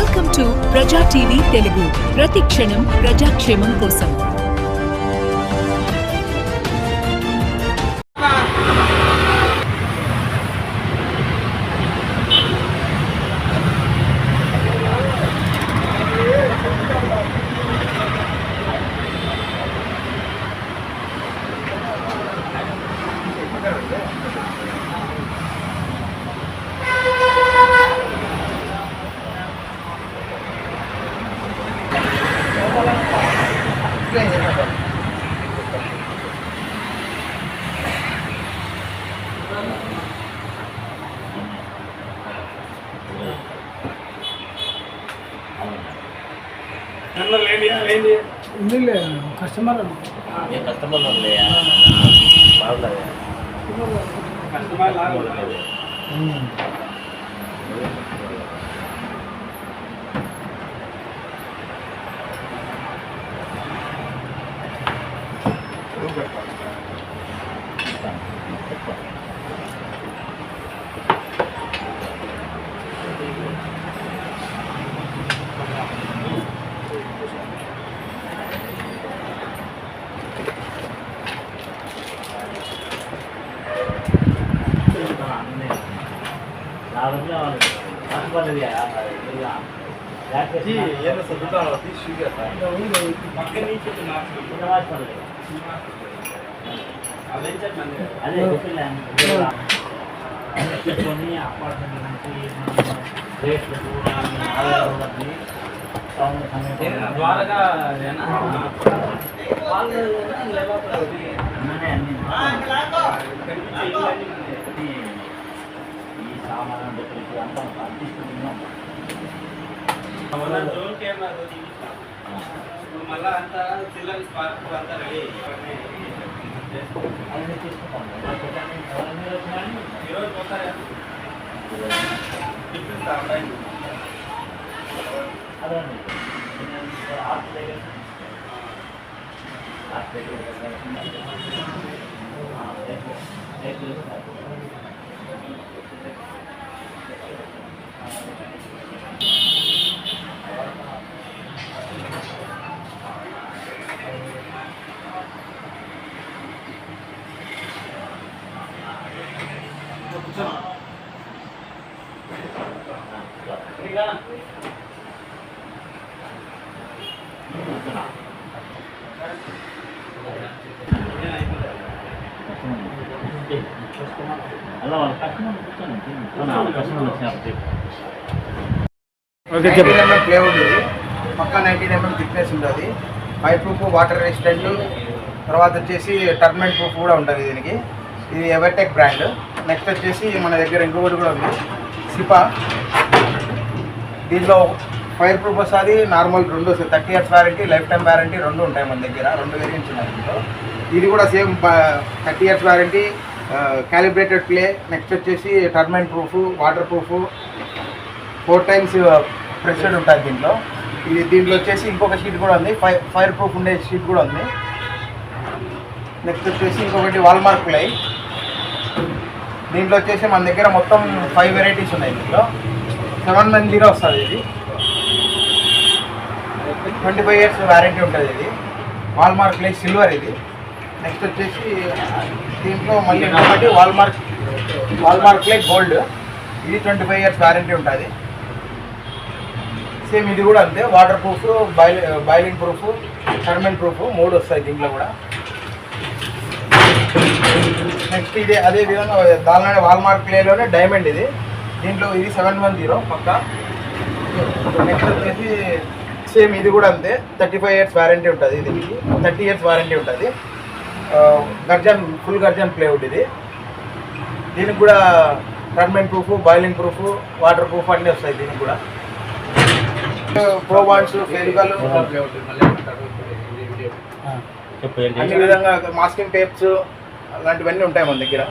Welcome to Praja TV Telugu ప్రతి క్షణం ప్రజాక్షేమం కోసం కస్టమర్ ఏ కస్టమర్లు ఉన్నాయా బాగున్నాయా నాలుగు అదే చెప్పలేని అపార్ట్మెంట్ నుంచి రేట్లు కూడా ఆదాయాలు టౌన్ ద్వారగా అన్నీ సామాన్ డెకరేషన్ అంతా అర్థిస్తున్నాం మళ్ళా అంతా చిల్డ్రన్స్ పార్క్ అంతా రెడీ అన్నీ తీసుకుంటాం. ఈరోజు పోతారా? అదే ఆర్ట్ దగ్గర ఆర్ట్ దగ్గర అలా వాళ్ళ కస్టమర్ కూర్చోండి కస్టమర్ వచ్చినప్పుడు ఓకే నైన్టీన్ ఎంఎం ప్లేవుడ్ పక్క నైన్టీన్ ఎంఎం థిక్నెస్ ఉంటుంది ఫైవ్ ప్రూఫ్ వాటర్ రెసిస్టెంట్ తర్వాత వచ్చేసి టర్మెంట్ ప్రూఫ్ కూడా ఉంటుంది దీనికి. ఇది ఎవర్టెక్ బ్రాండ్ నెక్స్ట్ వచ్చేసి మన దగ్గర ఇంకొకటి కూడా ఉంది. సిపా. దీంట్లో ఫైర్ ప్రూఫ్ వస్తుంది నార్మల్ రెండు వస్తుంది thirty years warranty lifetime warranty రెండు ఉంటాయి మన దగ్గర. రెండు వేరియంట్స్ ఉన్నాయి దీంట్లో. ఇది కూడా same thirty years warranty calibrated ply next వచ్చేసి termite proof waterproof four times pressure ఉంటుంది దీంట్లో. ఇది దీంట్లో వచ్చేసి ఇంకొక షీట్ కూడా ఉంది. ఫైర్ ఫైర్ ప్రూఫ్ ఉండే షీట్ కూడా ఉంది. నెక్స్ట్ వచ్చేసి ఇంకొకటి వాల్మార్క్ ప్లై దీంట్లో వచ్చేసి మన దగ్గర మొత్తం ఫైవ్ వెరైటీస్ ఉన్నాయి దీంట్లో. సెవెన్ వన్ జీరో వస్తుంది ఇది. ట్వంటీ ఫైవ్ ఇయర్స్ వారంటీ ఉంటుంది ఇది. వాల్మార్క్ ప్లై సిల్వర్ ఇది. నెక్స్ట్ వచ్చేసి దీంట్లో మళ్ళీ ఇంకొకటి వాల్మార్క్ వాల్మార్క్ ప్లై గోల్డ్ ఇది ట్వంటీ ఫైవ్ ఇయర్స్ వారంటీ ఉంటుంది. సేమ్ ఇది కూడా అంతే. Waterproof boil boiling proof thermal proof మూడు వస్తాయి దీంట్లో కూడా. నెక్స్ట్ ఇది అదే విధంగా దానిలోనే వాల్మార్క్ ప్లేలోనే డైమండ్ ఇది. దీంట్లో ఇది సెవెన్ వన్ జీరో పక్క. నెక్స్ట్ వచ్చేసి సేమ్ ఇది కూడా అంతే. థర్టీ ఫైవ్ ఇయర్స్ వారంటీ ఉంటుంది దీనికి. థర్టీ ఇయర్స్ వారంటీ ఉంటుంది. గర్జన్ ఫుల్ గర్జన్ ప్లేవుడ్ ఇది. దీనికి కూడా termite proof boiling proof waterproof అన్నీ వస్తాయి దీనికి కూడా. ప్రోబాన్స్ ఫెవికల్ చెప్పు అన్ని విధంగా మాస్కింగ్ టేప్స్ అలాంటివన్నీ ఉంటాయి మన దగ్గర.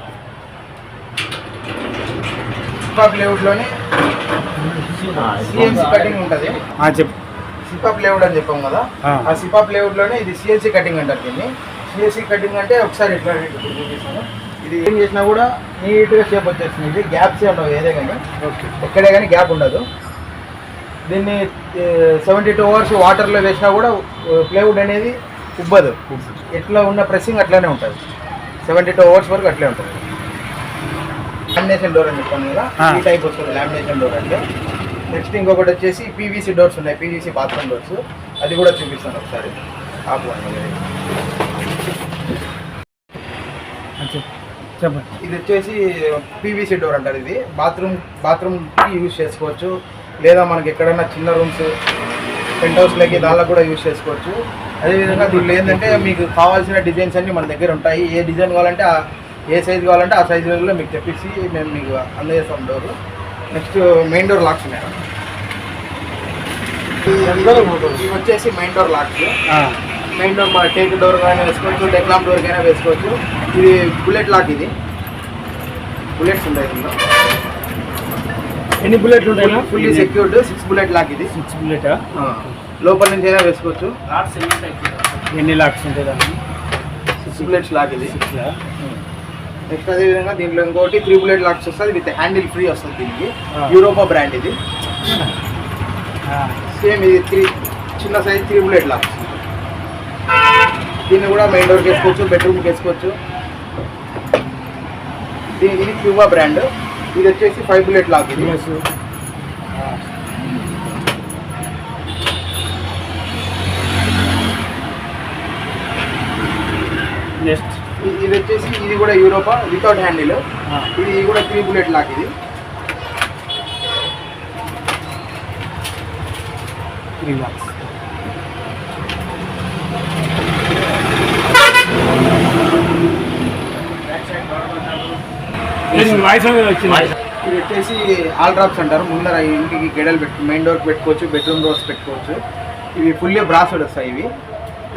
సిపాప్ లేఅవుట్లోని సిఎన్సి కటింగ్ ఉంటుంది. చెప్పు. సిపాప్ లేఅవుట్ అని చెప్పాం కదా. ఆ. సిపాప్ లేఅవుట్లోనే ఇది సిఎన్సి కటింగ్ అంటారు దీన్ని. సిఎన్సి కటింగ్ అంటే ఒకసారి. ఇది ఏం చేసినా కూడా నీట్గా షేప్ వచ్చేస్తుంది. ఇది గ్యాప్స్ ఉండవు ఏదే కానీ. ఓకే. ఎక్కడే కానీ గ్యాప్ ఉండదు. దీన్ని సెవెంటీ టూ అవర్స్ వాటర్లో వేసినా కూడా ప్లేవుడ్ అనేది ఉబ్బదు. ఎట్లా ఉన్న ప్రెస్సింగ్ అట్లానే ఉంటుంది. సెవెంటీ టూ అవర్స్ వరకు అట్లే ఉంటుంది. లామినేషన్ డోర్ అని చెప్పాను కదా. ఈ టైప్ వస్తుంది లామినేషన్ డోర్ అంటే. నెక్స్ట్ ఇంకొకటి వచ్చేసి పీవీసీ డోర్స్ ఉన్నాయి. పీవీసీ బాత్రూమ్ డోర్స్ అది కూడా చూపిస్తాను ఒకసారి. ఆపు చెప్పండి. ఇది వచ్చేసి పీవీసీ డోర్ అంటారు ఇది. బాత్రూమ్ బాత్రూమ్కి యూజ్ చేసుకోవచ్చు. లేదా మనకి ఎక్కడైనా చిన్న రూమ్స్ పెంట్ హౌస్లకి దానిలో కూడా యూజ్ చేసుకోవచ్చు. అదేవిధంగా దీంట్లో ఏంటంటే మీకు కావాల్సిన డిజైన్స్ అన్ని మన దగ్గర ఉంటాయి. ఏ డిజైన్ కావాలంటే ఆ ఏ సైజ్ కావాలంటే ఆ సైజులో మీకు తెప్పించి మేము మీకు అందజేస్తాం door. Next main door locks ఉన్నాయి ఇవి వచ్చేసి main door locks. Main door మన టేక్ డోర్ కానీ వేసుకోవచ్చు డెక్లామ్ డోర్ కైనా వేసుకోవచ్చు. ఇది బుల్లెట్ లాక్ ఇది. బుల్లెట్స్ ఉంటాయి ఇందులో. ఎన్ని బుల్లెట్లు ఉంటాయినా fully secured six bullet lock ఇది. సిక్స్ బుల్లెట్ లోపల నుంచి అయినా వేసుకోవచ్చు. ఎన్ని లాక్స్ ఉంటాయి దాన్ని సిక్స్ బుల్లెట్స్ లాక్ ఇది. సిక్స్ నెక్స్ట్ అదే విధంగా దీంట్లో ఇంకోటి త్రీ బుల్లెట్ లాక్స్ వస్తుంది విత్ హ్యాండిల్ ఫ్రీ వస్తుంది దీనికి. యూరోపా బ్రాండ్ ఇది. సేమ్ ఇది త్రీ చిన్న సైజ్ త్రీ బుల్లెట్ లాక్స్ దీన్ని కూడా మెయిన్ డోర్కి వేసుకోవచ్చు బెడ్రూమ్కి వేసుకోవచ్చు దీని ఇది క్యూబా బ్రాండ్ ఇది వచ్చేసి ఫైవ్ బుల్లెట్ లాక్ ఇది. నెక్స్ట్ ఇది వచ్చేసి ఇది కూడా యూరోపా వితౌట్ హ్యాండిల్ ఇది కూడా త్రీ బుల్లెట్ లాక్ ఇది. త్రీ లాక్స్ ఇది వచ్చేసి ఆల్ డ్రాప్స్ అంటారు. ముందర ఇంటికి గెడలు పెట్టు మెయిన్ డోర్కి పెట్టుకోవచ్చు బెడ్రూమ్ డోర్స్ పెట్టుకోవచ్చు. ఇవి ఫుల్లీ బ్రాస్డ్ వస్తాయి ఇవి.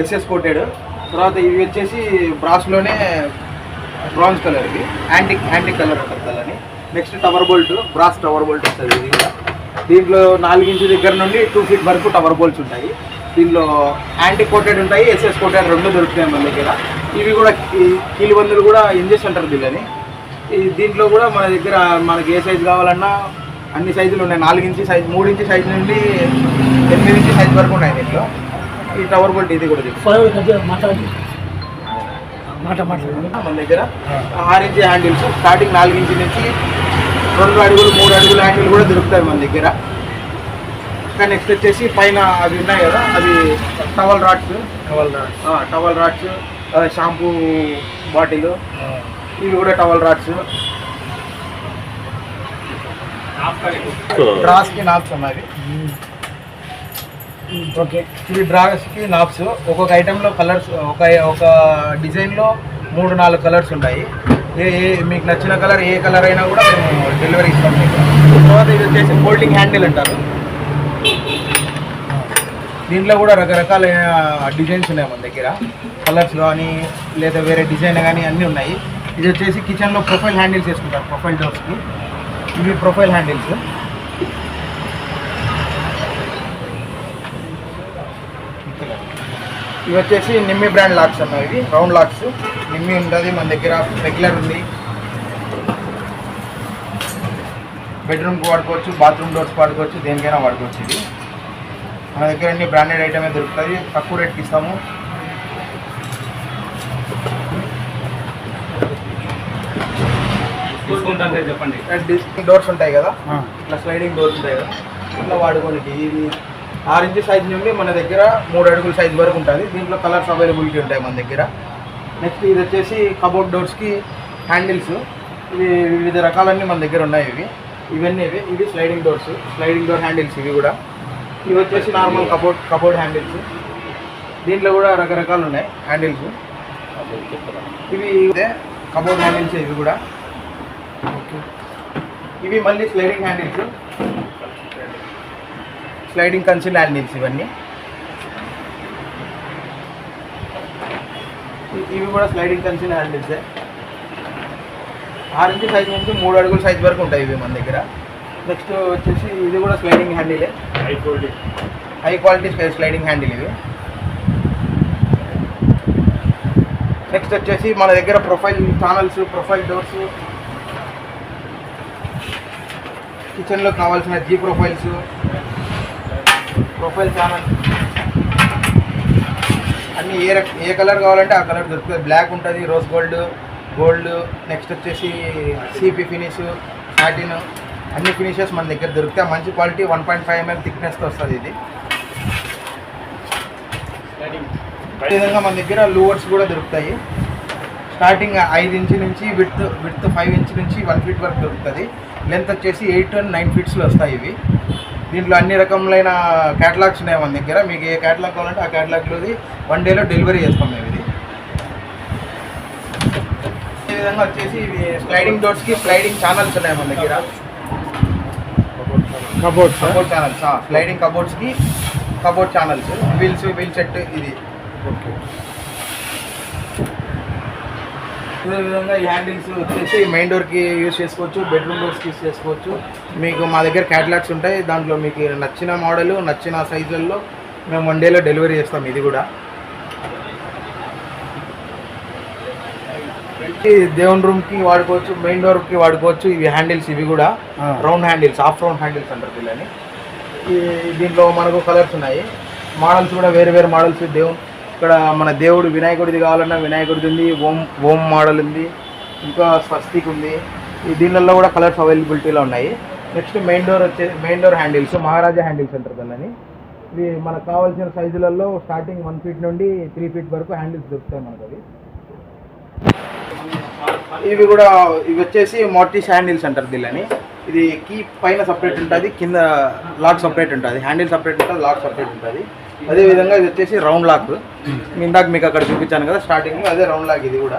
SS coated. తర్వాత ఇవి వచ్చేసి బ్రాస్లోనే బ్రాంజ్ కలర్ ఇవి. యాంటిక్ యాంటిక్ కలర్ ఉంటుంది కలర్ని next tower bolt brass tower bolt వస్తుంది ఇది కూడా దీంట్లో నాలుగు ఇంచు దగ్గర నుండి టూ ఫీట్ వరకు టవర్ బోల్ట్స్ ఉంటాయి. దీనిలో యాంటీ కోటెడ్ ఉంటాయి ఎస్ఎస్ కోటెడ్ రెండు దొరుకుతాయి మన దగ్గర. ఇవి కూడా ఈ కీలు బందులు కూడా ఇంజెస్ అంటారు దీనిని దీంట్లో కూడా మన దగ్గర మనకి ఏ సైజు కావాలన్నా అన్ని సైజులు ఉన్నాయి. నాలుగు ఇంచి సైజ్ మూడు ఇంచి సైజు నుండి ఎనిమిది ఇంచి సైజు వరకు ఉన్నాయి దీంట్లో. ఈ టవర్ బోల్ట్ ఇది కూడా మాట మన దగ్గర ఆరు ఇంచి హ్యాండిల్స్ స్టార్టింగ్ నాలుగు ఇంచి నుంచి రెండు అడుగులు మూడు అడుగుల హ్యాండిల్ కూడా దొరుకుతాయి మన దగ్గర. ఇంకా నెక్స్ట్ వచ్చేసి పైన అవి ఉన్నాయి కదా అవి towel rods towel rods shampoo bottle ఇవి కూడా టవల్ రాడ్స్ డ్రాస్కి నాప్స్ ఉన్నాయి. ఓకే. ఇవి డ్రాస్కి నాప్స్. ఒక్కొక్క ఐటెంలో కలర్స్ ఒక ఒక డిజైన్లో మూడు నాలుగు కలర్స్ ఉంటాయి. ఏ ఏ- మీకు నచ్చిన కలర్ ఏ కలర్ అయినా కూడా మేము డెలివరీ ఇస్తాం మీకు. తర్వాత ఇది వచ్చేసి ఫోల్డింగ్ హ్యాండిల్ అంటారు. దీంట్లో కూడా రకరకాలైన డిజైన్స్ ఉన్నాయి మన దగ్గర. కలర్స్ కానీ లేదా వేరే డిజైన్ కానీ అన్నీ ఉన్నాయి. ఇది వచ్చేసి కిచెన్లో ప్రొఫైల్ హ్యాండిల్స్ వేసుకుంటారు ప్రొఫైల్ డోర్స్కి ఇవి ప్రొఫైల్ హ్యాండిల్స్ ఇవి వచ్చేసి నిమ్మి బ్రాండ్ లాక్స్ అన్నవి ఇవి రౌండ్ లాక్స్ నిమ్మి ఉంటుంది మన దగ్గర రెగ్యులర్ ఉంది. బెడ్రూమ్కి వాడుకోవచ్చు బాత్రూమ్ డోర్స్ వాడుకోవచ్చు దేనికైనా వాడుకోవచ్చు ఇది మన దగ్గర అన్ని బ్రాండెడ్ ఐటమే దొరుకుతుంది తక్కువ రేట్కి ఇస్తాము. చెప్పండి. డోర్స్ ఉంటాయి కదా? ఇట్లా స్లైడింగ్ డోర్స్ ఉంటాయి కదా? ఇట్లా వాడుకోనికి ఇది ఆరు ఇంచ్ సైజ్ నుండి మన దగ్గర మూడు అడుగుల సైజ్ వరకు ఉంటుంది. దీంట్లో కలర్స్ అవైలబిలిటీ ఉంటాయి మన దగ్గర. నెక్స్ట్ ఇది వచ్చేసి కబోర్డ్ డోర్స్కి హ్యాండిల్స్ ఇవి వివిధ రకాలన్నీ మన దగ్గర ఉన్నాయి ఇవి. ఇవన్నీ ఇవి. ఇవి sliding doors sliding door handles ఇవి కూడా. ఇవి వచ్చేసి నార్మల్ కబోర్డ్ కబోర్డ్ హ్యాండిల్స్ దీంట్లో కూడా రకరకాలు ఉన్నాయి హ్యాండిల్స్ ఇవి ఇదే కబోర్డ్ హ్యాండిల్స్ ఇవి కూడా. ఇవి మళ్ళీ sliding handles sliding concealed handles ఇవన్నీ. ఇవి కూడా స్లైడింగ్ కన్సిల్ హ్యాండిల్సే ఆరు ఇంచు సైజ్ నుంచి మూడు అడుగుల సైజ్ వరకు ఉంటాయి ఇవి మన దగ్గర. నెక్స్ట్ వచ్చేసి ఇది కూడా స్లైడింగ్ హ్యాండిలే హై క్వాలిటీ స్లైడింగ్ హ్యాండిల్ ఇది నెక్స్ట్ వచ్చేసి మన దగ్గర ప్రొఫైల్ ఛానల్స్ ప్రొఫైల్ డోర్స్ కిచెన్లో కావాల్సిన జీ ప్రొఫైల్స్ ప్రొఫైల్ ఛానల్ అన్ని ఏ రక ఏ కలర్ కావాలంటే ఆ కలర్ దొరుకుతుంది. బ్లాక్ ఉంటుంది రోజ్ గోల్డ్ గోల్డ్ నెక్స్ట్ వచ్చేసి సిపి ఫినిష్ సాటిన్ అన్ని ఫినిషెస్ మన దగ్గర దొరుకుతాయి. మంచి quality one point five ML థిక్నెస్తో వస్తుంది ఇది. అదేవిధంగా మన దగ్గర లూవర్స్ కూడా దొరుకుతాయి. స్టార్టింగ్ ఐదు ఇంచు నుంచి విత్ విత్ ఫైవ్ ఇంచ్ నుంచి వన్ ఫీట్ వరకు దొరుకుతుంది. లెంత్ వచ్చేసి ఎయిట్ అండ్ నైన్ ఫీట్స్లో వస్తాయి ఇవి. దీంట్లో అన్ని రకములైన క్యాటలాగ్స్ ఉన్నాయి మన దగ్గర. మీకు ఏ క్యాటలాగ్ కావాలంటే ఆ క్యాటలాగ్లోది వన్ డేలో డెలివరీ చేస్తాం మేము ఇది. ఈ విధంగా వచ్చేసి ఇవి స్లైడింగ్ డోర్స్కి స్లైడింగ్ ఛానల్స్ ఉన్నాయి మన దగ్గర. Cupboards cupboard channels sliding కబోర్డ్స్కి cupboard channels wheels wheel set ఇది. ఓకే ఇదే విధంగా ఈ హ్యాండిల్స్ వచ్చేసి మెయిన్ డోర్కి యూస్ చేసుకోవచ్చు బెడ్రూమ్ డోర్స్కి యూస్ చేసుకోవచ్చు. మీకు మా దగ్గర క్యాటలాగ్స్ ఉంటాయి. దాంట్లో మీకు నచ్చిన మోడల్ నచ్చిన సైజుల్లో మేము వన్ డేలో డెలివరీ చేస్తాం ఇది కూడా. ఈ దేవుని రూమ్కి వాడుకోవచ్చు మెయిన్ డోర్కి వాడుకోవచ్చు. ఇవి హ్యాండిల్స్ ఇవి కూడా. Round handles of round handles అంటారు ఈ దీంట్లో మనకు కలర్స్ ఉన్నాయి. మోడల్స్ కూడా వేరే వేరే మోడల్స్ దేవుడు ఇక్కడ మన దేవుడు వినాయకుడిది కావాలన్నా వినాయకుడిది ఉంది ఓం ఓం మోడల్ ఉంది ఇంకా స్వస్తిక్ ఉంది. దీనిలో కూడా కలర్స్ అవైలబిలిటీలో ఉన్నాయి. నెక్స్ట్ మెయిన్ డోర్ వచ్చే main door handles Maharaja handles అంటారు దాన్ని. ఇవి మనకు కావాల్సిన సైజులలో స్టార్టింగ్ వన్ ఫీట్ నుండి త్రీ ఫీట్ వరకు హ్యాండిల్స్ దొరుకుతాయి మనకు అవి ఇవి కూడా ఇవి వచ్చేసి మోటీస్ హ్యాండిల్స్ అంటారు దీళ్ళని ఇది కీ పైన సపరేట్ ఉంటుంది కింద లాక్ సపరేట్ ఉంటుంది. హ్యాండిల్ సపరేట్ ఉంటుంది లాక్ సపరేట్ ఉంటుంది. అదే విధంగా ఇది వచ్చేసి రౌండ్ లాక్. ఇందాక మీకు అక్కడ చూపించాను కదా స్టార్టింగ్ అదే రౌండ్ లాక్ ఇది కూడా.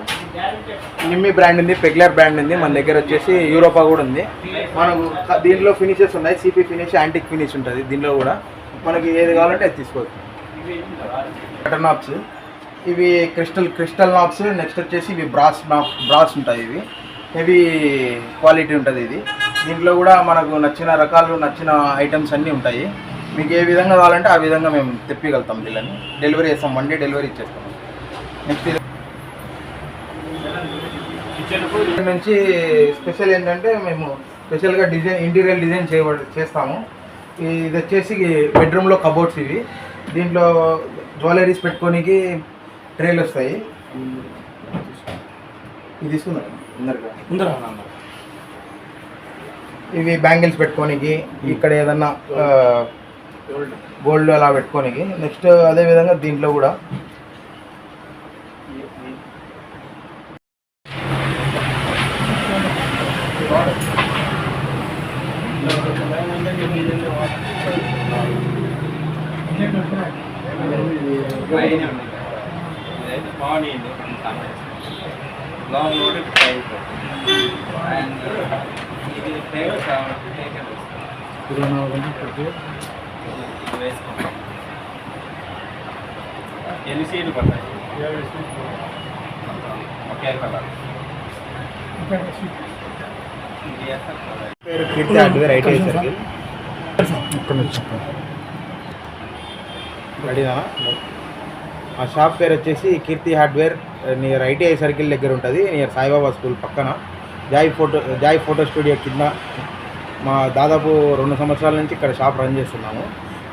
నిమ్మి బ్రాండ్ ఉంది పెగ్లర్ బ్రాండ్ ఉంది మన దగ్గర వచ్చేసి యూరోపా కూడా ఉంది. మనకు దీనిలో దీంట్లో ఫినిషెస్ ఉన్నాయి సిపి ఫినిష్ యాంటిక్ ఫినిష్ ఉంటుంది దీనిలో కూడా. మనకి ఏది కావాలంటే అది తీసుకోవచ్చు. బటర్ నాప్స్ ఇవి క్రిస్టల్ క్రిస్టల్ నాప్స్ నెక్స్ట్ వచ్చేసి ఇవి బ్రాస్ నాప్ బ్రాస్ ఉంటాయి ఇవి. హెవీ క్వాలిటీ ఉంటుంది ఇది. దీంట్లో కూడా మనకు నచ్చిన రకాలు నచ్చిన ఐటమ్స్ అన్నీ ఉంటాయి. మీకు ఏ విధంగా కావాలంటే ఆ విధంగా మేము తెప్పిగలుగుతాం వీళ్ళని డెలివరీ చేస్తాం వన్ డే డెలివరీ ఇచ్చేస్తాం. నెక్స్ట్ నుంచి స్పెషల్ ఏంటంటే మేము స్పెషల్గా డిజైన్ ఇంటీరియర్ డిజైన్ చేయబడి చేస్తాము. ఇది వచ్చేసి బెడ్రూమ్లో కబోర్డ్స్ ఇవి. దీంట్లో జ్యువెలరీస్ పెట్టుకోనికి ట్రేలు వస్తాయి. ఇది తీసుకుందాం. ఇవి బ్యాంగిల్స్ పెట్టుకోనికి ఇక్కడ ఏదన్నా గోల్డ్ అలా పెట్టుకోనికి నెక్స్ట్ అదే విధంగా దీంట్లో కూడా పైన ఉంది. ఇదైతే బాగుంది లాంగ్ లోడ్ టైప్ అండ్ ఇది ఫ్లేవర్స్ ఇది వేసుకుంటాం. ఎన్ని సీట్లు పడతాయి? ఒకే కలర్. పేరు కీర్తి హార్డ్వేర్ ఐటీ సర్కిల్ ఇక్కడ ఆ షాప్ పేరు వచ్చేసి Keerthi hardware near ITI circle దగ్గర ఉంటుంది నియర్ సాయిబాబా స్కూల్ పక్కన. Joy photo Joy photo studio కింద మా దాదాపు రెండు సంవత్సరాల నుంచి ఇక్కడ షాప్ రన్ చేస్తున్నాము.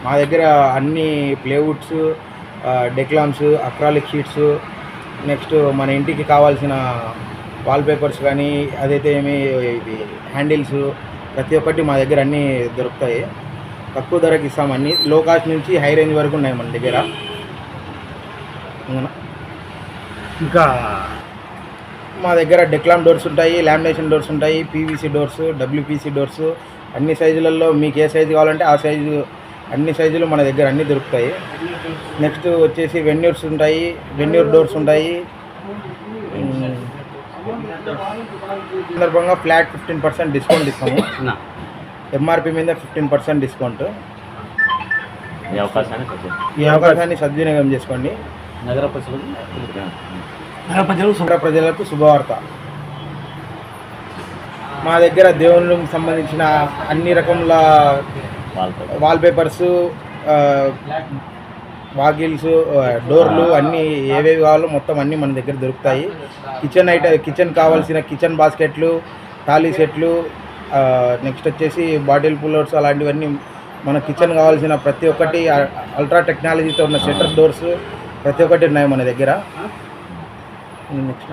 మా దగ్గర అన్ని plywoods decolams acrylic sheets next మన ఇంటికి కావాల్సిన వాల్పేపర్స్ కానీ అదైతే ఏమి ఇది హ్యాండిల్స్ ప్రతి ఒక్కటి మా దగ్గర అన్నీ దొరుకుతాయి. తక్కువ ధరకి ఇస్తాం అన్ని. లో కాస్ట్ నుంచి హై రేంజ్ వరకు ఉన్నాయి మన దగ్గర? ఇంకా మా దగ్గర డెక్లామ్ డోర్స్ ఉంటాయి లామినేషన్ డోర్స్ ఉంటాయి పీవీసీ డోర్స్ డబ్ల్యూపీసీ డోర్స్ అన్ని సైజులలో మీకు ఏ సైజు కావాలంటే ఆ సైజు అన్ని సైజులు మన దగ్గర అన్నీ దొరుకుతాయి. నెక్స్ట్ వచ్చేసి వెన్యూర్స్ ఉంటాయి వెన్యూర్ డోర్స్ ఉంటాయి. సందర్భంగా ఫ్లాట్ ఫిఫ్టీన్ పర్సెంట్ డిస్కౌంట్ ఇస్తాము. ఎంఆర్పి మీద ఫిఫ్టీన్ పర్సెంట్ డిస్కౌంట్. ఈ అవకాశాన్ని కొంచెం ఈ అవకాశాన్ని సద్వినియోగం చేసుకోండి. నగర ప్రజలకు నగర ప్రజలు నగర ప్రజలకు శుభవార్త. మా దగ్గర దేవుళ్ళకి సంబంధించిన అన్ని రకముల వాల్పేపర్స్ వాకిల్స్ డోర్లు అన్నీ ఏవేవి కావాలో మొత్తం అన్నీ మన దగ్గర దొరుకుతాయి. కిచెన్ ఐట కిచెన్ కావాల్సిన కిచెన్ బాస్కెట్లు టాలీ సెట్లు నెక్స్ట్ వచ్చేసి బాటిల్ పుల్లర్స్ అలాంటివన్నీ మన కిచెన్ కావాల్సిన ప్రతి ఒక్కటి అల్ట్రా టెక్నాలజీతో ఉన్న షట్టర్ డోర్స్ ప్రతి ఒక్కటి ఉన్నాయి మన దగ్గర. నెక్స్ట్